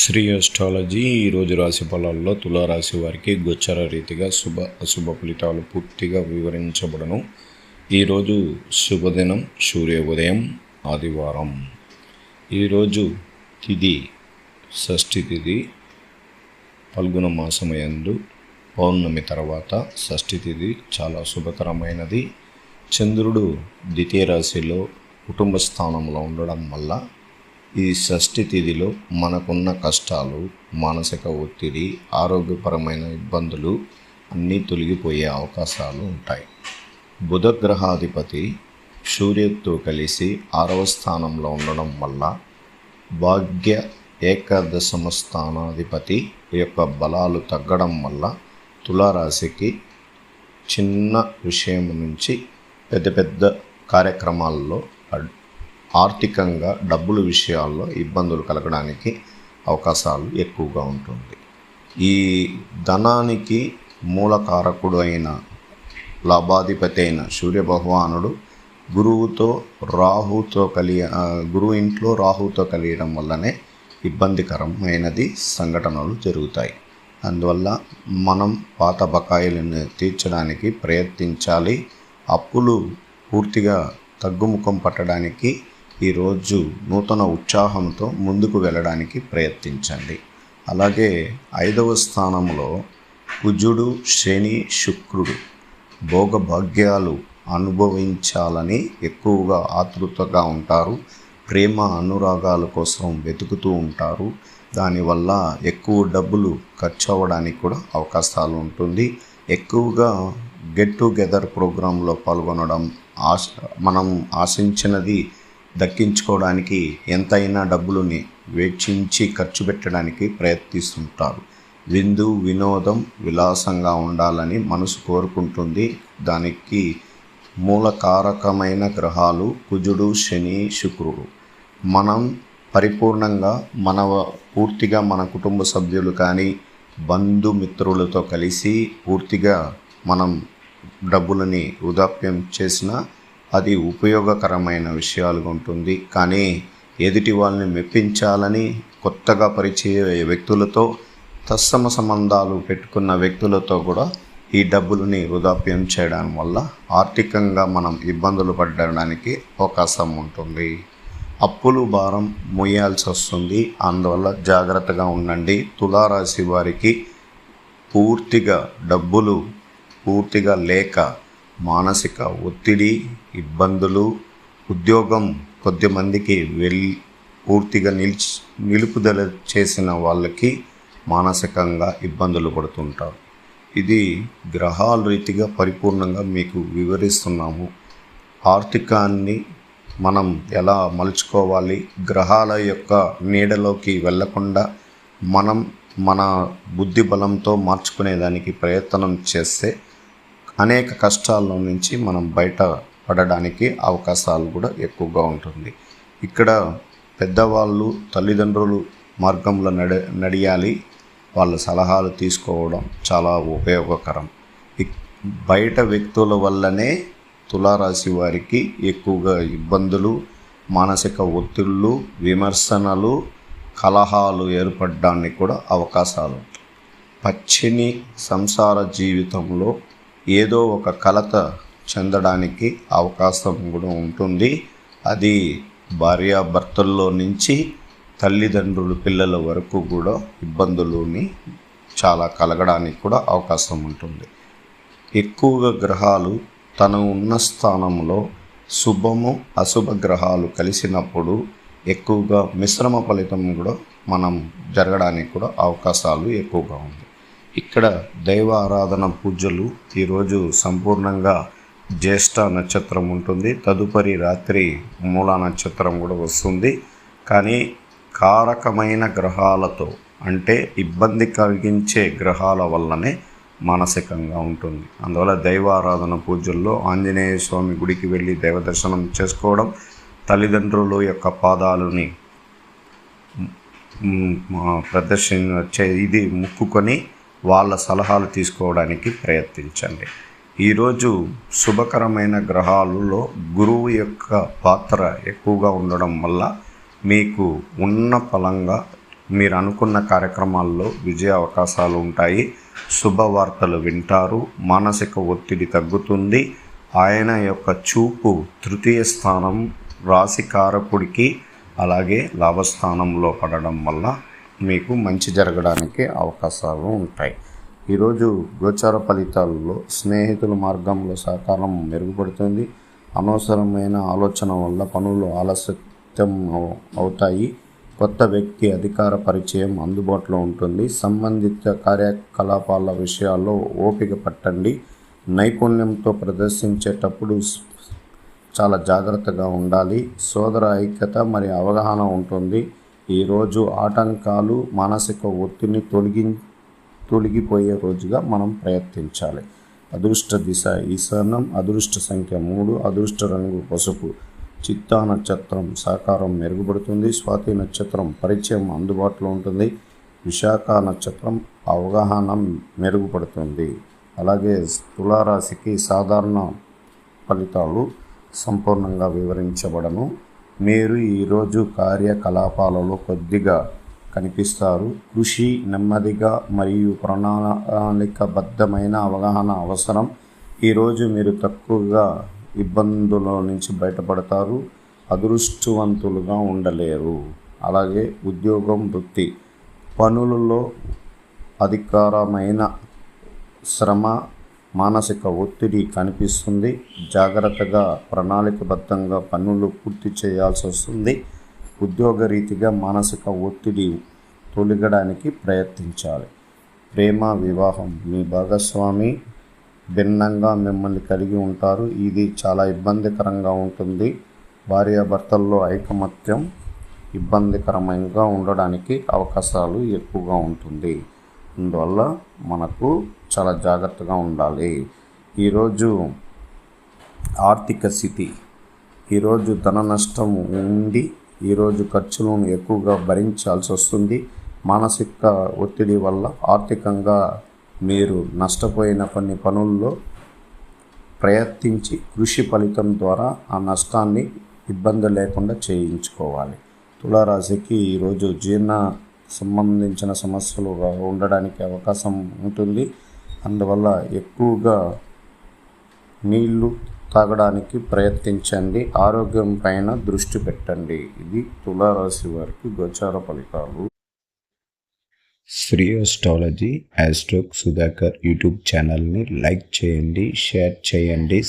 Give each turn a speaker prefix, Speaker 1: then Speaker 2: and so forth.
Speaker 1: Shri astrology ఈరోజు రాశి ఫలాల్లో తులారాశి వారికి గోచర రీతిగా శుభ అశుభ ఫలితాలు పూర్తిగా వివరించబడను. ఈరోజు శుభదినం సూర్యోదయం ఆదివారం. ఈరోజు తిథి షష్ఠి తిథి పల్గుణ మాసమయందు పౌర్ణమి తర్వాత షష్ఠి తిథి చాలా శుభకరమైనది. చంద్రుడు ద్వితీయ రాశిలో కుటుంబ స్థానంలో ఉండడం వల్ల ఈ షష్ఠి తిథిలో మనకున్న కష్టాలు మానసిక ఒత్తిడి ఆరోగ్యపరమైన ఇబ్బందులు అన్నీ తొలగిపోయే అవకాశాలు ఉంటాయి. బుధగ్రహాధిపతి సూర్యుడితో కలిసి ఆరవ స్థానంలో ఉండడం వల్ల భాగ్య ఏకాదశమ స్థానాధిపతి యొక్క బలాలు తగ్గడం వల్ల తులారాశికి చిన్న విషయం నుంచి పెద్ద పెద్ద కార్యక్రమాల్లో ఆర్థికంగా డబ్బుల విషయాల్లో ఇబ్బందులు కలగడానికి అవకాశాలు ఎక్కువగా ఉంటుంది. ఈ ధనానికి మూలకారకుడు అయిన లాభాధిపతి అయిన సూర్యభగవానుడు గురువుతో రాహుతో కలి గురువు ఇంట్లో రాహుతో కలియడం వల్లనే ఇబ్బందికరమైనది సంఘటనలు జరుగుతాయి. అందువల్ల మనం పాత బకాయిలను తీర్చడానికి ప్రయత్నించాలి. అప్పులు పూర్తిగా తగ్గుముఖం పట్టడానికి ఈరోజు నూతన ఉత్సాహంతో ముందుకు వెళ్ళడానికి ప్రయత్నించండి. అలాగే ఐదవ స్థానంలో కుజుడు శని శుక్రుడు భోగభాగ్యాలు అనుభవించాలని ఎక్కువగా ఆతృతగా ఉంటారు. ప్రేమ అనురాగాల కోసం వెతుకుతూ ఉంటారు. దానివల్ల ఎక్కువ డబ్బులు ఖర్చు అవ్వడానికి కూడా అవకాశాలు ఉంటుంది. ఎక్కువగా గెట్ టుగెదర్ ప్రోగ్రాంలో పాల్గొనడం ఆశ మనం ఆశించినది దక్కించుకోవడానికి ఎంతైనా డబ్బులని వెచ్చించి ఖర్చు పెట్టడానికి ప్రయత్నిస్తుంటారు. విందు వినోదం విలాసంగా ఉండాలని మనసు కోరుకుంటుంది. దానికి మూలకారకమైన గ్రహాలు కుజుడు శని శుక్రుడు. మనం పరిపూర్ణంగా మన పూర్తిగా మన కుటుంబ సభ్యులు కానీ బంధుమిత్రులతో కలిసి పూర్తిగా మనం డబ్బులని వృధాప్యం చేసినా అది ఉపయోగకరమైన విషయాలుగా ఉంటుంది. కానీ ఎదుటి వాళ్ళని మెప్పించాలని కొత్తగా పరిచయ వ్యక్తులతో తత్సమ సంబంధాలు పెట్టుకున్న వ్యక్తులతో కూడా ఈ డబ్బులని వృధాప్యం చేయడం వల్ల ఆర్థికంగా మనం ఇబ్బందులు పడడానికి అవకాశం ఉంటుంది. అప్పులు భారం మోయాల్సి వస్తుంది. అందువల్ల జాగ్రత్తగా ఉండండి. తులారాశి వారికి పూర్తిగా డబ్బులు పూర్తిగా లేక మానసిక ఒత్తిడి ఇబ్బందులు ఉద్యోగం కొద్దిమందికి వెళ్ళి పూర్తిగా నిలిచి నిలుపుదల చేసిన వాళ్ళకి మానసికంగా ఇబ్బందులు పడుతుంటారు. ఇది గ్రహాల రీతిగా పరిపూర్ణంగా మీకు వివరిస్తున్నాము. ఆర్థికాన్ని మనం ఎలా మలుచుకోవాలి? గ్రహాల యొక్క నీడలోకి వెళ్ళకుండా మనం మన బుద్ధి బలంతో మార్చుకునేదానికి ప్రయత్నం చేస్తే అనేక కష్టాల నుంచి మనం బయట పడడానికి అవకాశాలు కూడా ఎక్కువగా ఉంటుంది. ఇక్కడ పెద్దవాళ్ళు తల్లిదండ్రులు మార్గంలో నడ నడియాలి. వాళ్ళ సలహాలు తీసుకోవడం చాలా ఉపయోగకరం. ఇక్- బయట వ్యక్తుల వల్లనే తులారాశి వారికి ఎక్కువగా ఇబ్బందులు మానసిక ఒత్తిళ్ళు విమర్శనలు కలహాలు ఏర్పడడానికి కూడా అవకాశాలు పచ్చిని సంసార జీవితంలో ఏదో ఒక కలత చెందడానికి అవకాశం కూడా ఉంటుంది. అది భార్యాభర్తల్లో నుంచి తల్లిదండ్రులు పిల్లల వరకు కూడా ఇబ్బందులని చాలా కలగడానికి కూడా అవకాశం ఉంటుంది. ఎక్కువగా గ్రహాలు తను ఉన్న స్థానంలో శుభము అశుభ గ్రహాలు కలిసినప్పుడు ఎక్కువగా మిశ్రమ ఫలితం కూడా మనం జరగడానికి కూడా అవకాశాలు ఎక్కువగా ఉంది. ఇక్కడ దైవ ఆరాధన పూజలు ఈరోజు సంపూర్ణంగా జ్యేష్ఠ నక్షత్రం ఉంటుంది. తదుపరి రాత్రి మూలా నక్షత్రం కూడా వస్తుంది. కానీ కారకమైన గ్రహాలతో అంటే ఇబ్బంది కలిగించే గ్రహాల వల్లనే మానసికంగా ఉంటుంది. అందువల్ల దైవారాధన పూజల్లో ఆంజనేయ స్వామి గుడికి వెళ్ళి దైవ దర్శనం చేసుకోవడం తల్లిదండ్రుల యొక్క పాదాలని ప్రదర్శన చే ఇది ముక్కుకొని వాళ్ళ సలహాలు తీసుకోవడానికి ప్రయత్నించండి. ఈరోజు శుభకరమైన గ్రహాలలో గురువు యొక్క పాత్ర ఎక్కువగా ఉండడం వల్ల మీకు ఉన్న ఫలంగా మీరు అనుకున్న కార్యక్రమాల్లో విజయ అవకాశాలు ఉంటాయి. శుభవార్తలు వింటారు మానసిక ఒత్తిడి తగ్గుతుంది. ఆయన యొక్క చూపు తృతీయ స్థానం రాశికారకుడికి అలాగే లాభస్థానంలో పడడం వల్ల మీకు మంచి జరగడానికి అవకాశాలు ఉంటాయి. ఈరోజు గోచార ఫలితాల్లో స్నేహితుల మార్గంలో సహకారం మెరుగుపడుతుంది. అనవసరమైన ఆలోచన వల్ల పనులు ఆలస్యం అవుతాయి. కొత్త వ్యక్తి అధికార పరిచయం అందుబాటులో ఉంటుంది. సంబంధిత కార్యకలాపాల విషయాల్లో ఓపిక పట్టండి. నైపుణ్యంతో ప్రదర్శించేటప్పుడు చాలా జాగ్రత్తగా ఉండాలి. సోదర ఐక్యత మరి అవగాహన ఉంటుంది. ఈరోజు ఆటంకాలు మానసిక ఒత్తిడిని తొలగి తొలగిపోయే రోజుగా మనం ప్రయత్నించాలి. అదృష్ట దిశ ఈశాన్యం అదృష్ట సంఖ్య మూడు అదృష్ట రంగు పసుపు. చిత్తా నక్షత్రం సహకారం మెరుగుపడుతుంది స్వాతి నక్షత్రం పరిచయం అందుబాటులో ఉంటుంది విశాఖ నక్షత్రం అవగాహన మెరుగుపడుతుంది. అలాగే తులారాశికి సాధారణ ఫలితాలు సంపూర్ణంగా వివరించబడను. మీరు ఈరోజు కార్యకలాపాలలో కొద్దిగా కనిపిస్తారు. కృషి నెమ్మదిగా మరియు ప్రణాళికబద్ధమైన అవగాహన అవసరం. ఈరోజు మీరు తక్కువగా ఇబ్బందుల నుంచి బయటపడతారు. అదృష్టవంతులుగా ఉండలేరు. అలాగే ఉద్యోగం వృత్తి పనులలో అధికారమైన శ్రమ మానసిక ఒత్తిడి కనిపిస్తుంది. జాగ్రత్తగా ప్రణాళికబద్ధంగా పనులు పూర్తి చేయాల్సి వస్తుంది. ఉద్యోగరీతిగా మానసిక ఒత్తిడి తొలగడానికి ప్రయత్నించాలి. ప్రేమ వివాహం మీ భాగస్వామి. భిన్నంగా మిమ్మల్ని కలిగి ఉంటారు. ఇది చాలా ఇబ్బందికరంగా ఉంటుంది. భార్యాభర్తల్లో ఐకమత్యం ఇబ్బందికరంగా ఉండడానికి అవకాశాలు ఎక్కువగా ఉంటుంది. అందువల్ల మనకు చాలా జాగ్రత్తగా ఉండాలి. ఈరోజు ఆర్థిక స్థితి ఈరోజు ధన నష్టం ఉండి ఈరోజు ఖర్చులను ఎక్కువగా భరించాల్సి వస్తుంది. మానసిక ఒత్తిడి వల్ల ఆర్థికంగా మీరు నష్టపోయిన కొన్ని పనుల్లో ప్రయత్నించి కృషి ఫలితం ద్వారా ఆ నష్టాన్ని ఇబ్బంది లేకుండా చేయించుకోవాలి. తులారాశికి ఈరోజు జీర్ణ సంబంధించిన సమస్యలు ఉండడానికి అవకాశం ఉంటుంది. అందువల్ల ఎక్కువగా నీళ్ళు తాగడానికి ప్రయత్నించండి. ఆరోగ్యం పైన దృష్టి పెట్టండి. ఇది తులారాశి వారికి గోచార ఫలితాలు.
Speaker 2: శ్రీ ఆస్ట్రాలజీ యాస్ట్రోక్ సుధాకర్ యూట్యూబ్ ఛానల్ని లైక్ చేయండి షేర్ చేయండి.